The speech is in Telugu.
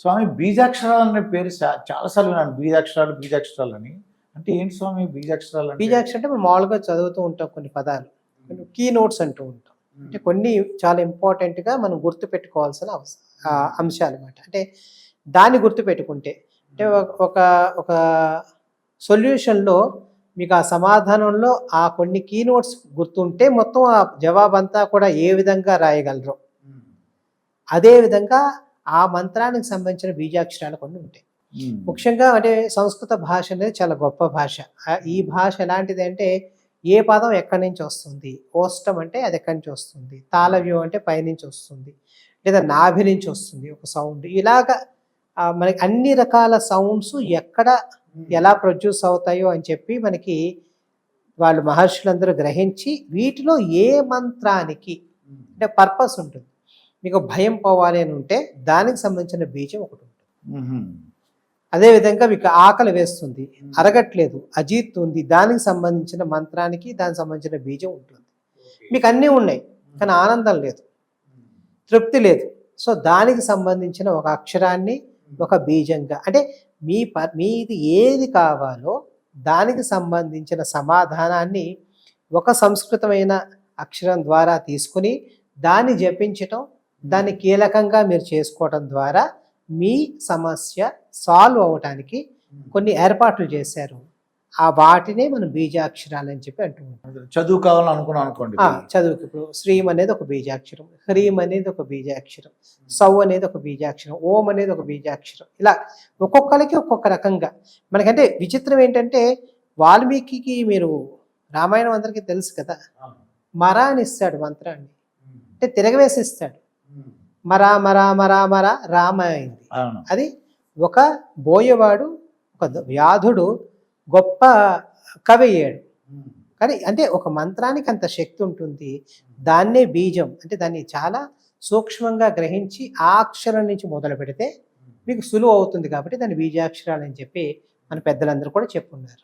స్వామి బీజాక్షరాలు అనే పేరు చాలాసార్లు విన్నాను. బీజాక్షరాలు బీజాక్షరాలు అని. అంటే ఏంటి స్వామి బీజాక్షరాలు బీజాక్షరం అంటే మనం మామూలుగా చదువుతూ ఉంటాం కొన్ని పదాలు. కీ నోట్స్ అంటూ ఉంటాం. అంటే కొన్ని చాలా ఇంపార్టెంట్గా మనం గుర్తు పెట్టుకోవాల్సిన అంశాలు అనమాట అంటే దాన్ని గుర్తు పెట్టుకుంటే అంటే ఒక- ఒక సొల్యూషన్లో మీకు ఆ సమాధానంలో ఆ కొన్ని కీ నోట్స్ గుర్తుంటే మొత్తం ఆ జవాబు అంతా కూడా ఏ విధంగా రాయగలరు. ఉమ్. ఆ మంత్రానికి సంబంధించిన బీజాక్షరాలు కొన్ని ఉంటాయి. ముఖ్యంగా అంటే సంస్కృత భాష అనేది చాలా గొప్ప భాష. ఈ భాష ఎలాంటిది అంటే ఏ పదం ఎక్కడి నుంచి వస్తుంది? ఓష్టం అంటే అది ఎక్కడి నుంచి వస్తుంది? తాళవ్యం అంటే పైనుంచి వస్తుంది. లేదా నాభి నుంచి వస్తుంది ఒక సౌండ్ ఇలాగ మనకి అన్ని రకాల సౌండ్స్ ఎక్కడ ఎలా ప్రొడ్యూస్ అవుతాయో అని చెప్పి మనకి వాళ్ళు మహర్షులందరూ గ్రహించి వీటిలో ఏ మంత్రానికి. అంటే పర్పస్ ఉంటుంది. మీకు భయం పోవాలి అని ఉంటే దానికి సంబంధించిన బీజం ఒకటి ఉంటుంది. అదేవిధంగా మీకు ఆకలి వేస్తుంది అరగట్లేదు అజీత్ ఉంది దానికి సంబంధించిన మంత్రానికి దానికి సంబంధించిన బీజం ఉంటుంది. మీకు అన్నీ ఉన్నాయి కానీ ఆనందం లేదు తృప్తి లేదు. సో దానికి సంబంధించిన ఒక అక్షరాన్ని ఒక బీజంగా అంటే మీ ప మీది ఏది కావాలో దానికి సంబంధించిన సమాధానాన్ని ఒక సంస్కృతమైన అక్షరం ద్వారా తీసుకుని దాన్ని జపించటం దాన్ని కీలకంగా మీరు చేసుకోవటం ద్వారా మీ సమస్య సాల్వ్ అవ్వటానికి కొన్ని ఏర్పాట్లు చేశారు. ఆ వాటినే మనం బీజాక్షరాలు అని చెప్పి అంటూ ఉంటాం. చదువు కావాలని అనుకున్నాను అనుకోండి చదువుకి ఇప్పుడు శ్రీం అనేది ఒక బీజాక్షరం హ్రీం అనేది ఒక బీజాక్షరం సౌ అనేది ఒక బీజాక్షరం ఓం అనేది ఒక బీజాక్షరం. ఇలా ఒక్కొక్కరికి ఒక్కొక్క రకంగా. మనకంటే విచిత్రం ఏంటంటే వాల్మీకి మీరు రామాయణం అందరికీ తెలుసు కదా. మరా అని ఇస్తాడు మంత్రాన్ని. అంటే తిరగవేసి ఇస్తాడు మరా మరా మరా మరా రామ అయింది. అది ఒక బోయవాడు ఒక వ్యాధుడు గొప్ప కవి అయ్యాడు. కానీ అంటే ఒక మంత్రానికి అంత శక్తి ఉంటుంది. దాన్నే బీజం అంటే దాన్ని చాలా సూక్ష్మంగా గ్రహించి ఆ అక్షరం నుంచి మొదలు పెడితే మీకు సులువు అవుతుంది కాబట్టి దాన్ని బీజాక్షరాలు అని చెప్పి మన పెద్దలందరూ కూడా చెప్పున్నారు.